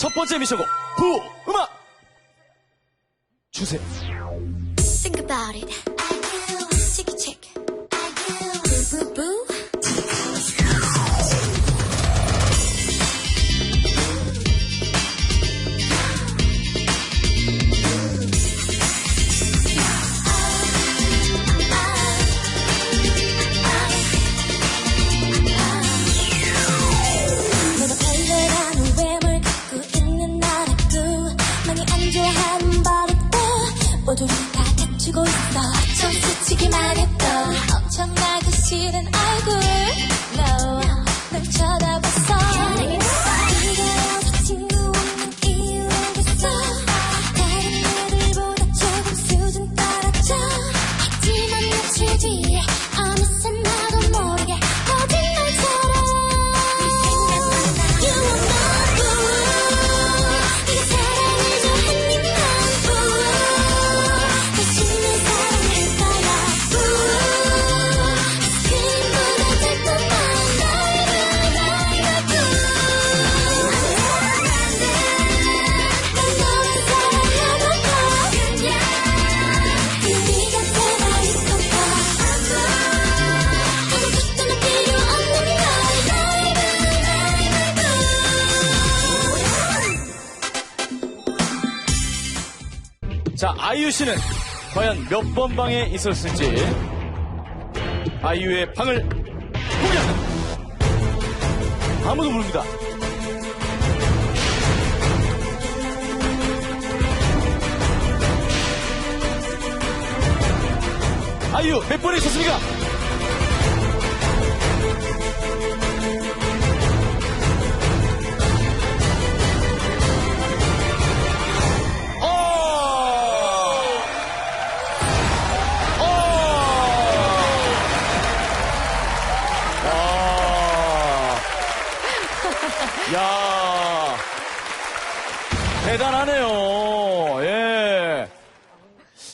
첫 번째 미션곡 부 음악 주세요. Think about it. I do. Check it, check. I do. Boo, boo, boo. 자, 아이유 씨는 과연 몇 번 방에 있었을지 아이유의 방을 공개합니다. 아무도 모릅니다. 아이유 몇 번에 있었습니까?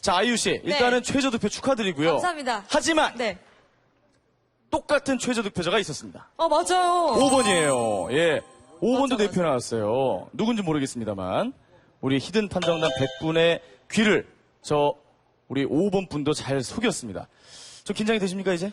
자, 아이유 씨. 일단은 최저 득표 축하드리고요. 감사합니다. 하지만 네. 똑같은 최저 득표자가 있었습니다. 어, 맞아요. 5번이에요. 예. 5번도 맞아, 대표 나왔어요. 누군지 모르겠습니다만 우리 히든 판정단 100분의 귀를 저 우리 5번 분도 잘 속였습니다. 좀 긴장이 되십니까 이제?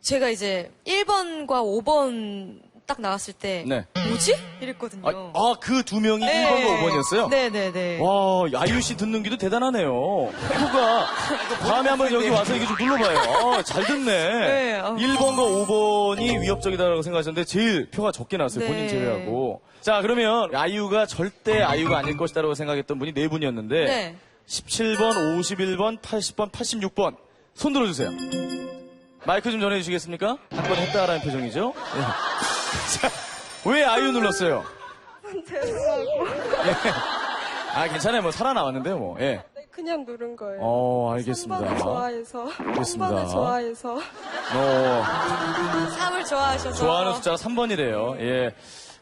제가 이제 1번과 5번 딱 나왔을 때 네. 뭐지? 이랬거든요. 아, 그 두 명이 1번과 5번이었어요? 네네네. 와, 아이유 씨 듣는 귀도 대단하네요. 누가 다음에 한번 여기 와서 이게 좀 눌러봐요. 아, 잘 듣네. 네, 아. 1번과 5번이 위협적이다라고 생각하셨는데 제일 표가 적게 나왔어요. 본인 네. 제외하고. 자, 그러면 아이유가 절대 아이유가 아닐 것이다라고 생각했던 분이 네 분이었는데 네. 17번, 51번, 80번, 86번 손 들어주세요. 마이크 좀 전해주시겠습니까? 한 번 했다라는 표정이죠. 예. 자, 왜 아이유 눌렀어요? 예. 아, 괜찮아요. 뭐, 살아나왔는데요, 뭐. 예. 그냥 누른 거예요. 어, 알겠습니다. 3번을 좋아해서. 알겠습니다. 3번을 좋아해서. 어, 3을 좋아하셔서. 좋아하는 숫자가 3번이래요. 예.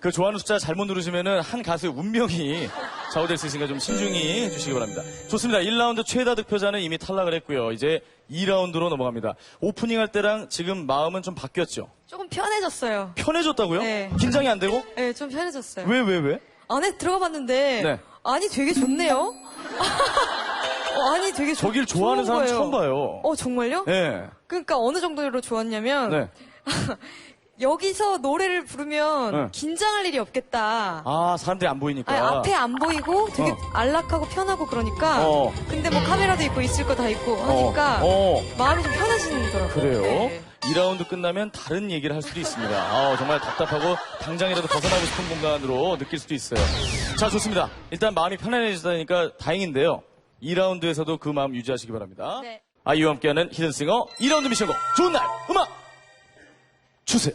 그 좋아하는 숫자 잘못 누르시면은 한 가수의 운명이 좌우될 수 있으니까 좀 신중히 해주시기 바랍니다. 좋습니다. 1라운드 최다 득표자는 이미 탈락을 했고요. 이제 2라운드로 넘어갑니다. 오프닝 할 때랑 지금 마음은 좀 바뀌었죠? 조금 편해졌어요. 편해졌다고요? 네. 긴장이 안 되고? 네, 좀 편해졌어요. 왜, 왜, 왜? 안에 들어가 봤는데 네. 아니 되게 좋네요. 어, 아니 되게 좋, 저길 좋아하는 사람 거예요. 처음 봐요. 어 정말요? 예. 그러니까 어느 정도로 좋았냐면 네. 여기서 노래를 부르면 네. 긴장할 일이 없겠다. 아, 사람들이 안 보이니까. 아니, 앞에 안 보이고 되게 어. 안락하고 편하고 그러니까 어. 근데 뭐 카메라도 있고 있을 거 다 있고 하니까 어, 어. 마음이 좀 편해지더라고요. 그래요? 네. 2라운드 끝나면 다른 얘기를 할 수도 있습니다. 아, 정말 답답하고 당장이라도 벗어나고 싶은 공간으로 느낄 수도 있어요. 자, 좋습니다. 일단 마음이 편안해지다니까 다행인데요. 2라운드에서도 그 마음 유지하시기 바랍니다. 네. 아이유와 함께하는 히든싱어 2라운드 미션곡 좋은 날 음악 주세요.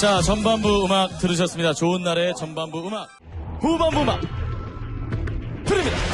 자, 전반부 음악 들으셨습니다. 좋은 날의 전반부 음악, 후반부 음악, 드립니다.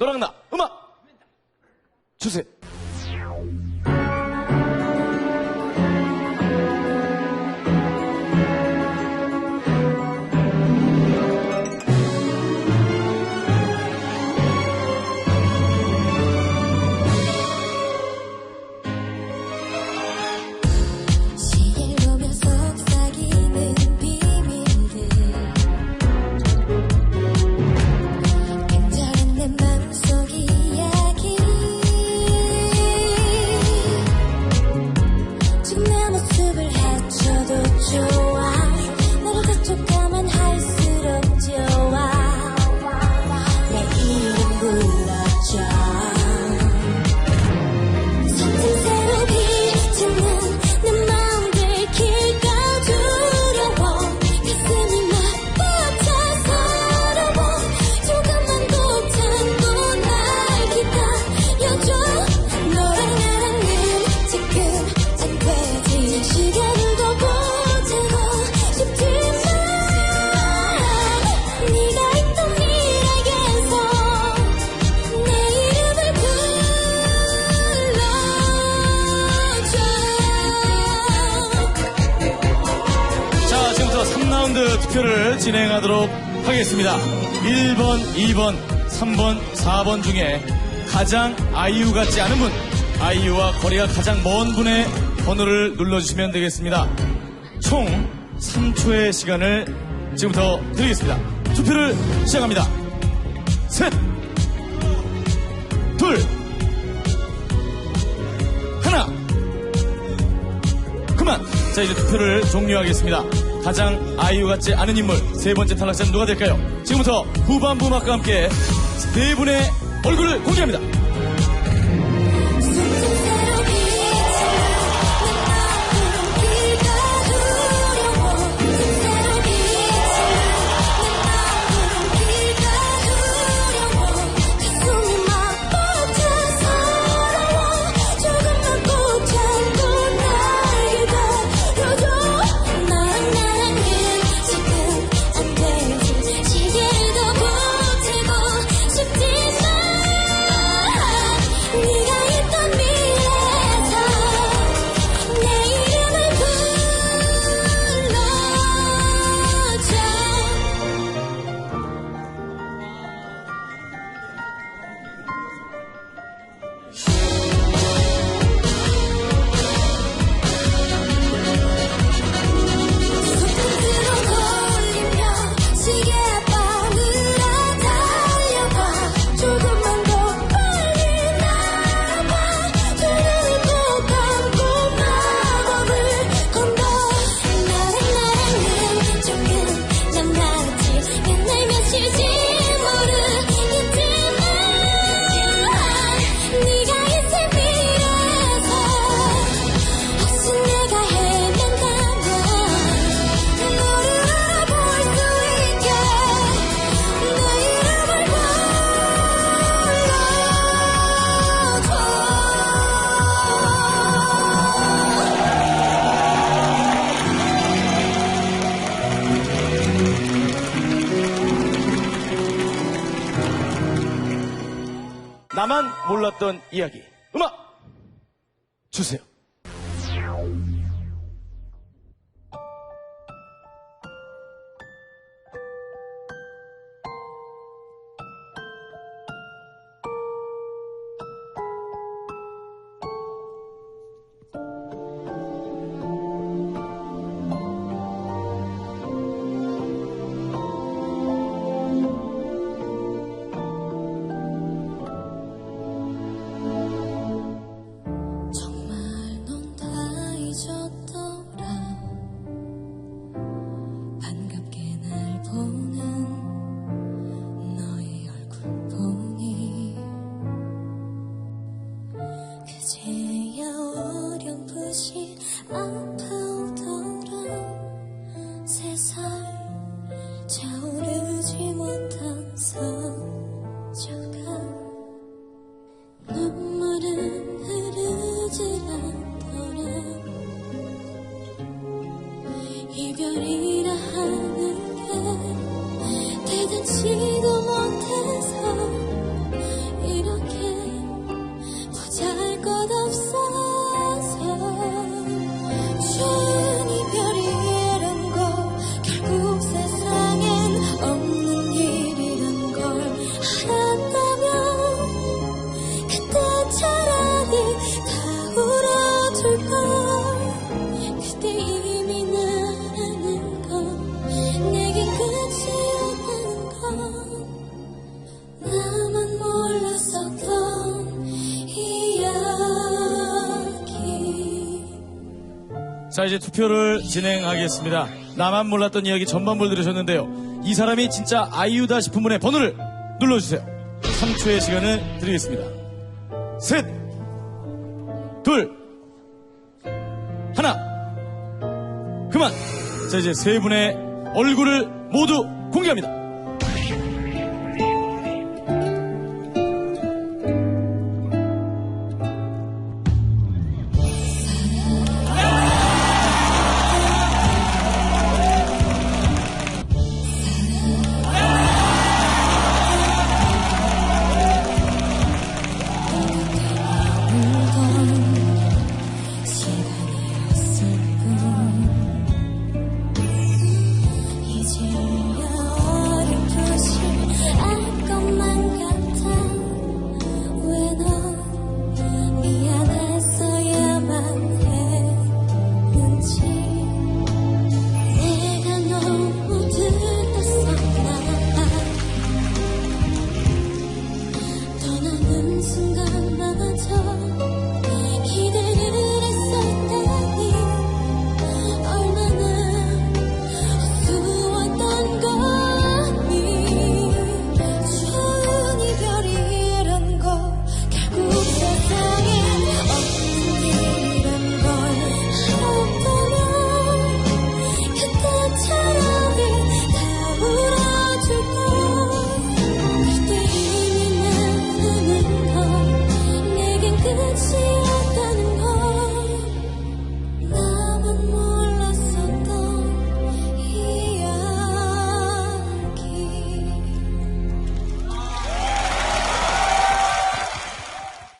너랑 나 음악 주세요. 진행하도록 하겠습니다. 1번, 2번, 3번, 4번 중에 가장 아이유 같지 않은 분, 아이유와 거리가 가장 먼 분의 번호를 눌러주시면 되겠습니다. 총 3초의 시간을 지금부터 드리겠습니다. 투표를 시작합니다. 셋, 둘, 하나. 그만. 자, 이제 투표를 종료하겠습니다. 가장 아이유 같지 않은 인물 세 번째 탈락자는 누가 될까요? 지금부터 후반부 막과 함께 네 분의 얼굴을 공개합니다. 몰랐던 이야기. 음악 주세요. 자, 이제 투표를 진행하겠습니다. 나만 몰랐던 이야기 전반부를 들으셨는데요. 이 사람이 진짜 아이유다 싶은 분의 번호를 눌러주세요. 3초의 시간을 드리겠습니다. 셋, 둘, 하나, 그만! 자, 이제 세 분의 얼굴을 모두 공개합니다.